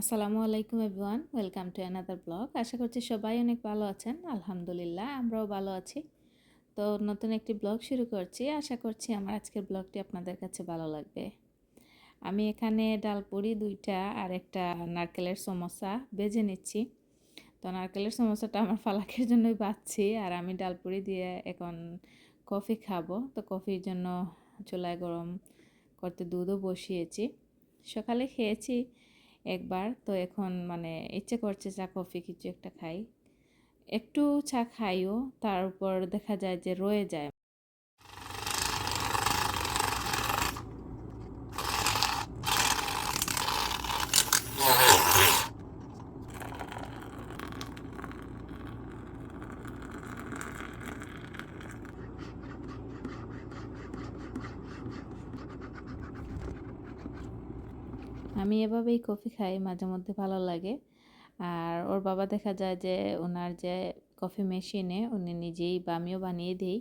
আসসালামু আলাইকুম everyone, welcome to another blog. আশা করছি সবাই অনেক ভালো আছেন। আলহামদুলিল্লাহ, আমরাও ভালো আছি। তো নতুন একটি ব্লগ শুরু করছি। আশা করছি আমার আজকের ব্লগটি আপনাদের কাছে ভালো লাগবে। আমি এখানে ডালপুরি দুইটা আর একটা নারকেলের সমোসা বেজে নিচ্ছি। তো নারকেলের সমোসাটা আমার ফালাকের জন্যই বাচ্ছি আর আমি ডালপুরি দিয়ে এখন কফি খাব। তো কফির জন্য চুলায় গরম করতে দুধও বসিয়েছি। সকালে খেয়েছি একবার। তো এখন মানে ইচ্ছে করছে চা, কফি কিছু একটা খাই। একটু চা খাইও তার উপর দেখা যায় যে রয়ে যায়। আমি এভাবেই কফি খাই মাঝে মধ্যে ভালো লাগে। আর ওর বাবা দেখা যায় যে ওনার যে কফি মেশিনে উনি নিজেই বা আমিও বানিয়ে দিই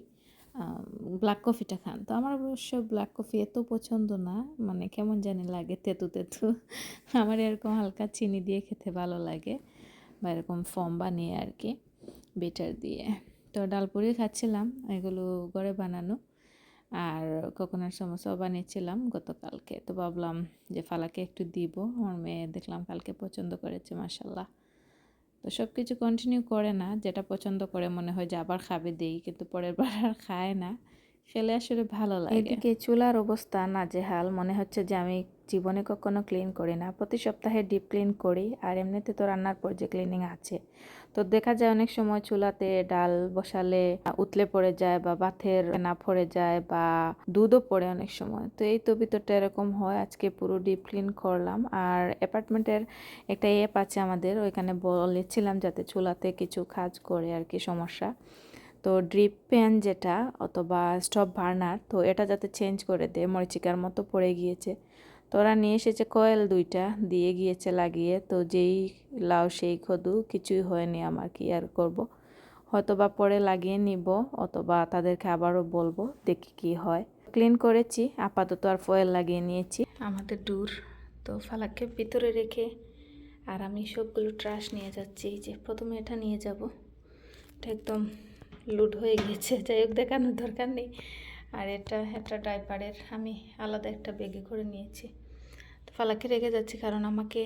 ব্ল্যাক কফিটা খান। তো আমার অবশ্য ব্ল্যাক কফি এত পছন্দ না মানে কেমন জানি লাগে তেতু তেতু। আমার এরকম হালকা চিনি দিয়ে খেতে ভালো লাগে বা এরকম ফর্ম বানিয়ে আর কি বেটার দিয়ে। তো ডালপুরি খাচ্ছিলাম, এগুলো ঘরে বানানো। আর কোকোনাট সমোসাও বানিয়েছিলাম গতকালকে। তো ভাবলাম যে ফালাকে একটু দিব। আমার মেয়ে দেখলাম কালকে পছন্দ করেছে মাসাল্লাহ তো সব কিছু কন্টিনিউ করে না, যেটা পছন্দ করে মনে হয় যে আবার খাবে দেই, কিন্তু পরের বার আর খায় না। খেলে আসলে ভালো লাগে। এদিকে চুলার অবস্থা নাজেহাল। মনে হচ্ছে যে আমি জীবনে কখনো ক্লিন করি না। প্রতি সপ্তাহে ডিপ ক্লিন করি। আর এমনিতে তো রান্নার পর যে ক্লিনিং আছে। তো দেখা যায় অনেক সময় চুলাতে ডাল বসালে উতলে পড়ে যায় বা বাথের না পড়ে যায় বা দুধও পড়ে অনেক সময়। তো এই তো ভিতরটা এরকম হয়, আজকে পুরো ডিপ ক্লিন করলাম। আর অ্যাপার্টমেন্টের একটা অ্যাপ আছে আমাদের, ওইখানে বলেছিলাম যাতে চুলাতে কিছু কাজ করে আর কি সমস্যা। তো ড্রিপ প্যান যেটা অথবা স্টপ বার্নার তো এটা যাতে চেঞ্জ করে দেয়, মরিচিকার মতো পড়ে গিয়েছে। তো ওরা নিয়ে এসেছে কয়েল দুইটা, দিয়ে গিয়েছে লাগিয়ে। তো যেই লাউ সেই খদু, কিছুই হয়নি আমার কি আর করব। হয়তো বা পরে লাগিয়ে নিব, অথবা তাদেরকে আবারও বলব, দেখি কি হয়। ক্লিন করেছি, আপাতত আর ফয়েল লাগিয়ে নিয়েছি। আমাদের দূর তো ফালাককে ভিতরে রেখে আর আমি সবগুলো ট্রাশ নিয়ে যাচ্ছি। যে, প্রথমে এটা নিয়ে যাব। এটা একদম লুড হয়ে গিয়েছে, যাই হোক, দেখানোর দরকার নেই। আর এটা একটা ড্রাইভারের আমি আলাদা একটা ব্যাগে করে নিয়েছি। তো ফালাকে রেখে যাচ্ছি কারণ আমাকে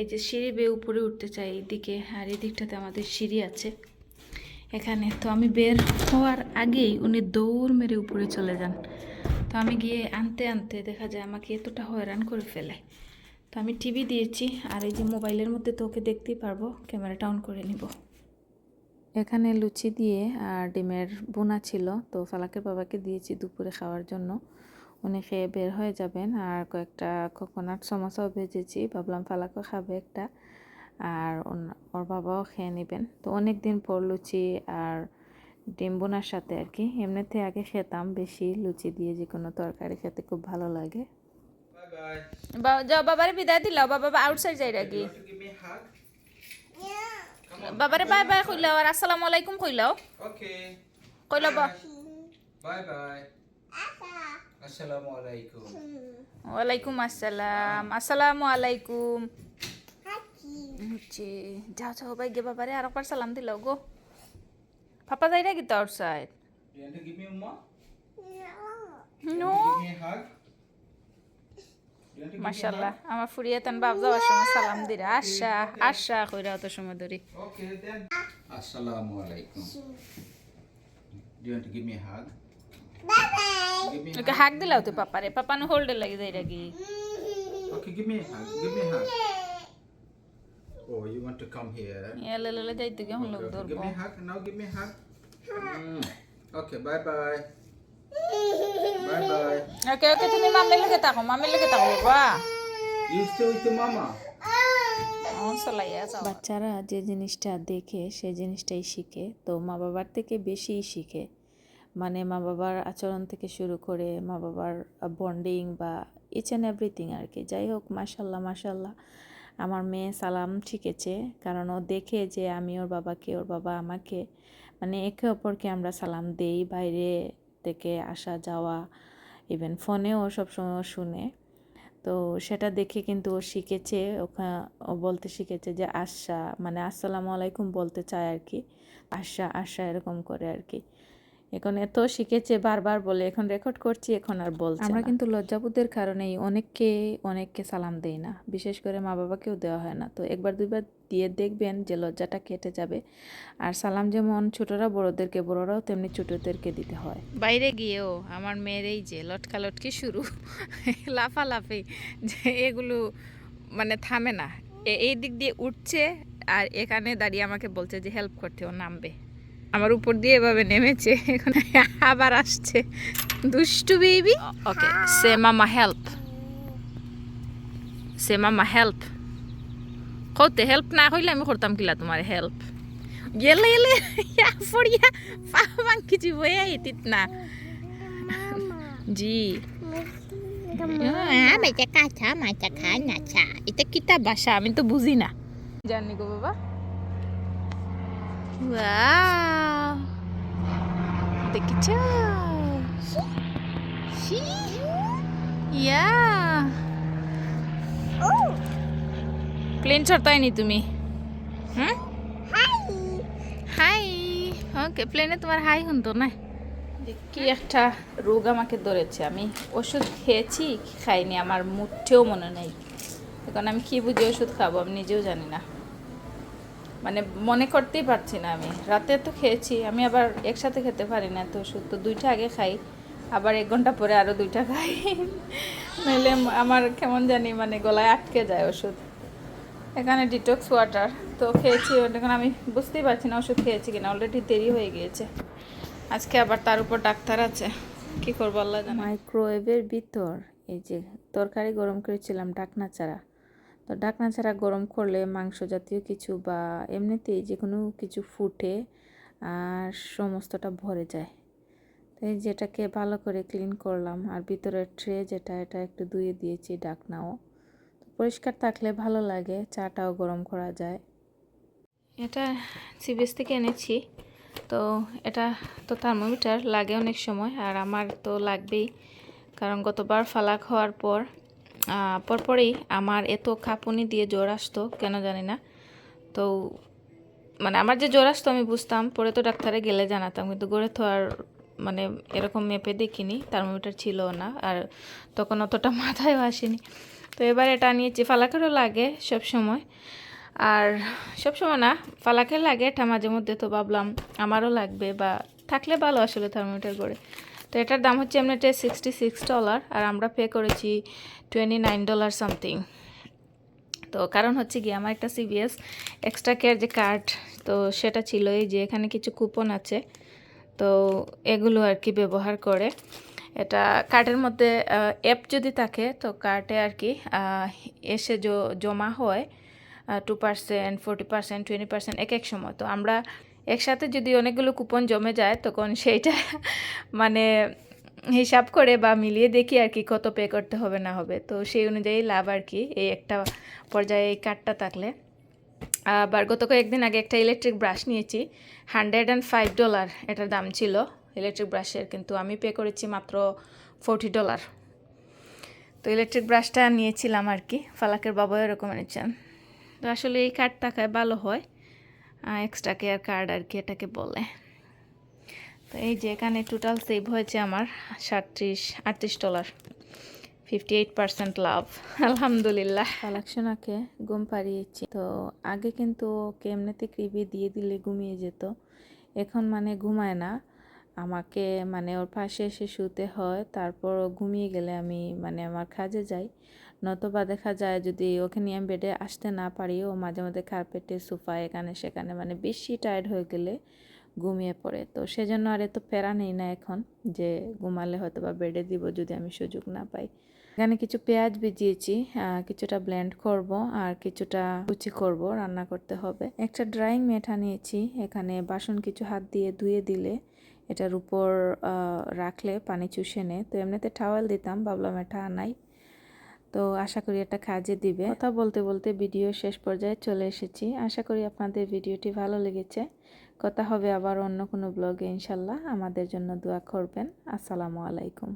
এই যে সিঁড়ি বেয়ে উপরে উঠতে চাই এইদিকে আর এই দিকটাতে আমাদের সিঁড়ি আছে। এখানে তো আমি বের হওয়ার আগেই উনি দৌড় মেরে উপরে চলে যান। তো আমি গিয়ে আনতে আনতে দেখা যায় আমাকে এতটা হয়রান করে ফেলে। তো আমি টিভি দিয়েছি, আর এই যে মোবাইলের মধ্যে তো ওকে দেখতেই পারব, ক্যামেরাটা অন করে নিব। এখানে লুচি দিয়ে আর ডিমের বোনা ছিল তো ফালাকের বাবাকে দিয়েছি দুপুরে খাওয়ার জন্য। উনি খেয়ে বের হয়ে যাবেন আর কয়েকটা কোকোনাট সমোসাও ভেজেছি ভাবলাম ফালাকও খাবে একটা আর ওর বাবাও খেয়ে নেবেন। তো অনেক দিন পর লুচি আর ডিম বোনার সাথে আর কি এমনিতে আগে খেতাম বেশি লুচি দিয়ে যে কোনো তরকারি খেতে খুব ভালো লাগে। যাও বাবারে বিদায় দিলাও বাবা আউটসাইড যাই রাখি বাবারে বাই বাই কইলাও আর আসসালামু আলাইকুম কইলাও। ওকে। কইলাও বাই বাই। আসসালামু আলাইকুম। ওয়ালাইকুম আসসালাম। আসসালামু আলাইকুম। হচ্ছে যাও যাও ভাই গে বাবারে আর একবার সালাম দিলাও গো। পাপা যাই না কিন্তু outside to give me a hug? মাশাল্লাহ আমার ফুরিয়ে তান বাপ যাওয়ার সময় সালাম দিরা আশা আশা কইরা অত সময় ধরে to give me a hug? Give me a ওকে হাক দিলাও তুই পাপারে পাপানো হোল্ডে লাগি যাই. Okay, give me a hug. Give me a hug. Oh, you want to come here? এলে লেলে যাইতে কেমন লোক. ধরবো Give me a hug. Now give me a hug. Mm. Okay, bye bye. Bye bye. ওকে ওকে তুমি মামির লগে থাকো মামির লগে থাকো বাবা You stay with your mama. বাচ্চারা যে জিনিসটা দেখে সে জিনিসটাই শিখে তো মা বাবার থেকে বেশিই শিখে মানে মা বাবার আচরণ থেকে শুরু করে মা বাবার বন্ডিং বা ইচ অ্যান্ড এভরিথিং আর কি যাই হোক মাসাল্লাহ মাসাল্লাহ আমার মেয়ে সালাম শিখেছে কারণ ও দেখে যে আমি ওর বাবাকে ওর বাবা আমাকে মানে একে অপরকে আমরা সালাম দেই বাইরে থেকে আসা, যাওয়া ইভেন ফোনেও সবসময় শুনে। তো সেটা দেখে কিন্তু ও শিখেছে ওখানে ও বলতে শিখেছে যে আশা মানে আসসালামু আলাইকুম বলতে চায় আর কি। আশা আশা এরকম করে আর কি। এখন এত শিখেছে বারবার বলে এখন রেকর্ড করছি এখন আর বলছে আমরা কিন্তু লজ্জাবোধের কারণেই অনেককে অনেককে সালাম দেই না। বিশেষ করে মা বাবাকেও দেওয়া হয় না। তো একবার দুইবার দিয়ে দেখবেন যে লজ্জাটা কেটে যাবে। আর সালাম যেমন ছোটরা বড়দেরকে বড়রাও তেমনি ছোটদেরকে দিতে হয়। বাইরে গিয়েও আমার মেয়ের এই যে লটকা লটকি শুরু লাফালাফি যে এগুলো মানে থামে না। এ- এই দিক দিয়ে উঠছে আর এখানে দাঁড়িয়ে আমাকে বলছে যে হেল্প করতে। ও নামবে। আমার উপর দিয়ে এভাবে নেমেছে। এখন আবার আসছে। দুষ্টু বেবি ওকে সে মামা হেল্প সে মামা হেল্প করতে হেল্প না হইলে আমি করতাম কিলা তোমার হেল্প গেলে গেলে পড়িয়া পাবাং কিছু বইয়া ইতিত না। জি। Ah, baca kaca, maca kaca. Itu kita bahasa, আমি তো বুঝি না। জানি গো বাবা। ওয়াও দেখেছ ইয়া প্লেন চড়তায়নি তুমি হুম হাই ওকে প্লেনে তোমার হাই শুনতো না কি একটা রোগ আমাকে ধরেছে। আমি ওষুধ খেয়েছি, খাইনি। আমার মুঠেও মনে নেই। এখন আমি কি বুঝে ওষুধ খাব আমি নিজেও জানি না। মানে মনে করতেই পারছি না আমি। রাতে তো খেয়েছি, আমি আবার একসাথে খেতে পারি না, তো ওষুধ তো দুইটা আগে খাই, আবার এক ঘণ্টা পরে আরও দুইটা খাই। নইলে আমার কেমন জানি মানে গলায় আটকে যায় ওষুধ। এখানে ডিটক্স ওয়াটার তো খেয়েছি, এখন আমি বুঝতেই পারছি না ওষুধ খেয়েছি কিনা অলরেডি দেরি হয়ে গিয়েছে। আজকে আবার তার উপর ডাক্তার আছে, কি করব আল্লাহ মাইক্রোওয়েভের ভিতর, এই যে তরকারি গরম করেছিলাম, ডাকনা চারা। তো ডাকনা ছাড়া গরম করলে মাংস জাতীয় কিছু বা এমনিতেই যে কোনো কিছু ফুটে, আর সমস্তটা ভরে যায়। তো এই যেটাকে ভালো করে ক্লিন করলাম, আর ভিতরের ট্রে যেটা, এটা একটু ধুয়ে দিয়েছি ডাকনাও। তো পরিষ্কার থাকলে ভালো লাগে, চাটাও গরম করা যায়। এটা সিবিএস থেকে এনেছি। তো এটা তো থার্মোমিটার লাগে অনেক সময়, আর আমার তো লাগবেই। কারণ গতবার ফালাক হওয়ার পর পরপরই আমার এত কাঁপুনি দিয়ে জ্বর আসতো, কেন জানি না। তো মানে আমার যে জ্বর আসতো আমি বুঝতাম, পরে তো ডাক্তারে গেলে জানাতাম, কিন্তু গড়ে তো আর মানে এরকম মেপে দেখিনি থার্মোমিটার ছিল না, আর তখন অতটা মাথায়ও আসেনি। তো এবার এটা নিয়েছি ফালাকেরও লাগে সব সময় আর সব সময় না, ফালাকের লাগে, এটা মাঝে মধ্যে তো ভাবলাম আমারও লাগবে বা থাকলে ভালো আসলে থার্মোমিটার করে তো এটার দাম হচ্ছে এমনিতে সিক্সটি সিক্স ডলার আর আমরা পে করেছি টোয়েন্টি নাইন ডলার সামথিং তো কারণ হচ্ছে গিয়ে আমার একটা সিবিএস এক্সট্রা কেয়ার যে কার্ড তো সেটা ছিল এই যে এখানে কিছু কুপন আছে। তো এগুলো আর কি ব্যবহার করে। এটা কার্ডের মধ্যে অ্যাপ যদি থাকে, তো কার্ডে আর কি এসে জমা হয় two percent forty percent twenty percent এক এক সময়। তো আমরা একসাথে যদি অনেকগুলো কুপন জমে যায়, তখন সেইটা মানে হিসাব করে বা মিলিয়ে দেখি আর কি কত পে করতে হবে, না হবে। তো সেই অনুযায়ী লাভ আর কি, এই একটা পর্যায়ে এই কার্ডটা থাকলে। আবার গত কয়েকদিন আগে একটা ইলেকট্রিক ব্রাশ নিয়েছি হান্ড্রেড অ্যান্ড ফাইভ ডলার এটার দাম ছিল। ইলেকট্রিক ব্রাশের কিন্তু আমি পে করেছি মাত্র ফোরটি ডলার তো ইলেকট্রিক ব্রাশটা নিয়েছিলাম আর কি, ফালাকের বাবা এরকম এনেছেন। তো আসলে এই কার্ড থাকায় ভালো হয়। এক্সট্রা কেয়ার কার্ড আর কি এটাকে বলে। তো এই যে এখানে টোটাল সেভ হয়েছে আমার সাতত্রিশ, আটত্রিশ ডলার ফিফটি এইট পার্সেন্ট লাভ আলহামদুলিল্লাহ কালেকশনাকে ঘুম পাড়িয়েছি। তো আগে কিন্তু ওকে এমনিতে ক্রিবি দিয়ে দিলে ঘুমিয়ে যেত। এখন মানে ঘুমায় না। আমাকে মানে ওর পাশে এসে শুতে হয়। তারপর ঘুমিয়ে গেলে আমি মানে আমার কাজে যাই। নতবা দেখা যায় যদি ওকে নিয়ে আমি বেডে আসতে না পারি ও মাঝে মাঝে কার্পেটে সোফায় এখানে সেখানে মানে বেশি টায়ার্ড হয়ে গেলে ঘুমিয়ে পড়ে। তো সেজন্য আর এত প্যারা নেই না এখন যে ঘুমালে হয়তো বা বেডে দিব যদি আমি সুযোগ না পাই। এখানে কিছু পেঁয়াজ ভিজিয়েছি কিছুটা ব্লেন্ড করব আর কিছুটা কুচি করব, রান্না করতে হবে। একটা ড্রাইং ম্যাট আনিয়েছি এখানে বাসন কিছু হাত দিয়ে ধুয়ে দিলে এটার উপর রাখলে পানি চুষে নেয়। তো এমনিতে টাওয়েল দিতাম, ভাবলাম এটা আনাই তো আশা করি এটা কাজে দিবে। কথা বলতে বলতে ভিডিও শেষ পর্যায়ে চলে এসেছি। আশা করি আপনাদের ভিডিওটি ভালো লেগেছে। কথা হবে আবার অন্য কোনো ব্লগে ইনশাল্লাহ। আমাদের জন্য দোয়া করবেন। আসসালামু আলাইকুম।